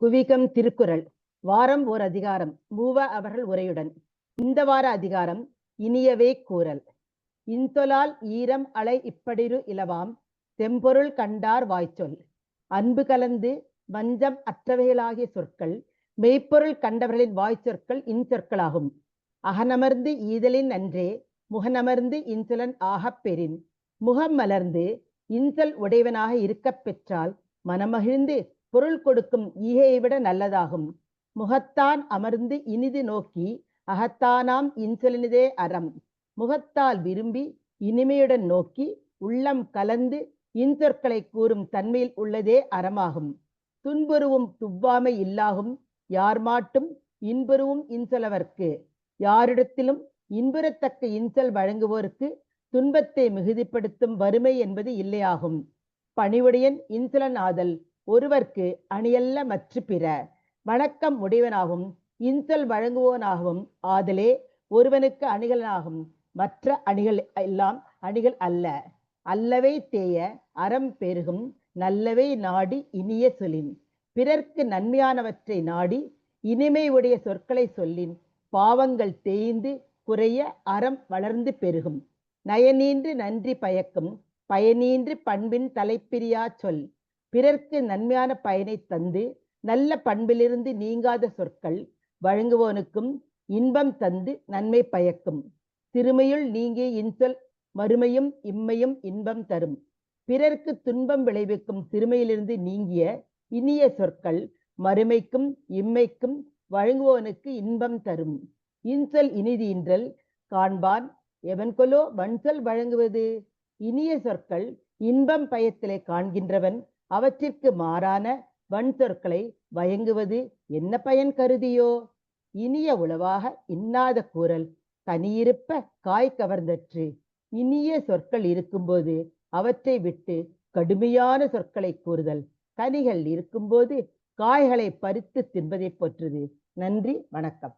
குவிகம் திருக்குறள். வாரம் ஓர் அதிகாரம். மூவ அவர்கள் உரையுடன். இந்த வார அதிகாரம் இனியவே கூறல். இன்தொலால் ஈரம் அலை இப்படிரு இலவாம். தெம்பொருள் கண்டார் வாய்ச்சொல். அன்பு கலந்து வஞ்சம் அற்றவைகளாகிய சொற்கள் மெய்ப்பொருள் கண்டவர்களின் வாய்ச்சொற்கள் இன்சொற்களாகும் அகனமர்ந்து ஈதலின் அன்றே முகனமர்ந்து இன்சொலன் ஆகப் பெறின். முகம் மலர்ந்து இன்சொல் உடையவனாக இருக்கப் பெற்றால் மனமகிழ்ந்து பொருள் கொடுக்கும் ஈகையை விட நல்லதாகும். முகத்தான் அமர்ந்து இனிது நோக்கி அகத்தானாம் இன்சொலினிதே அறம். முகத்தால் விரும்பி இனிமையுடன் நோக்கி உள்ளம் கலந்து இன்சொற்களை கூறும் தன்மையில் உள்ளதே அறமாகும். துன்புருவும் துவ்வாமை இல்லாகும் யார் மாட்டும் இன்புருவும் இன்சொலவர்க்கு. யாரிடத்திலும் இன்புறத்தக்க இன்சொல் வழங்குவோருக்கு துன்பத்தை மிகுதிப்படுத்தும் வறுமை என்பது இல்லையாகும். பணிவுடையன் இன்சொலன் ஆதல். ஒருவர்க்கு அணியல்ல மற்ற பிற. வணக்கம் உடையவனாகவும் இன்சொல் வழங்குவோனாகவும் ஆதலே ஒருவனுக்கு அணிகலனாகும் மற்ற அணிகள் எல்லாம் அணிகள் அல்ல. அல்லவை தேய அறம் பெருகும் நல்லவை நாடி இனிய சொலின் பிறர்க்கு நன்மையானவற்றை நாடி இனிமை உடைய சொற்களை சொல்லின். பாவங்கள் தேய்ந்து குறைய அறம் வளர்ந்து பெருகும். நயனீன்று நன்றி பயக்கும் பயனீன்று பண்பின் தலைப்பிரியா சொல். பிறர்க்கு நன்மையான பயனை தந்து நல்ல பண்பிலிருந்து நீங்காத சொற்கள் வழங்குவோனுக்கும் இன்பம் தந்து நன்மை பயக்கும். திருமையுள் நீங்கிய இன்சொல் மறுமையும் இம்மையும் இன்பம் தரும். பிறர்க்கு துன்பம் விளைவிக்கும் திருமையிலிருந்து நீங்கிய இனிய சொற்கள் மறுமைக்கும் இம்மைக்கும் வழங்குவோனுக்கு இன்பம் தரும். இன்சொல் இனிதீன்றல் காண்பான் எவன்கொலோ வன்சொல் வழங்குவது? இனிய சொற்கள் இன்பம் பயத்திலே காண்கின்றவன் அவற்றிற்கு மாறான வன்சொற்களை வயங்குவது என்ன பயன் கருதியோ? இனிய உளவாக இன்னாத கூறல் தனியிருப்ப காய் கவர்ந்தற்று. இனிய சொற்கள் இருக்கும்போது அவற்றை விட்டு கடுமையான சொற்களை கூறுதல். கனிகள் இருக்கும்போது காய்களை பறித்து தின்பதை போற்றுது. நன்றி வணக்கம்.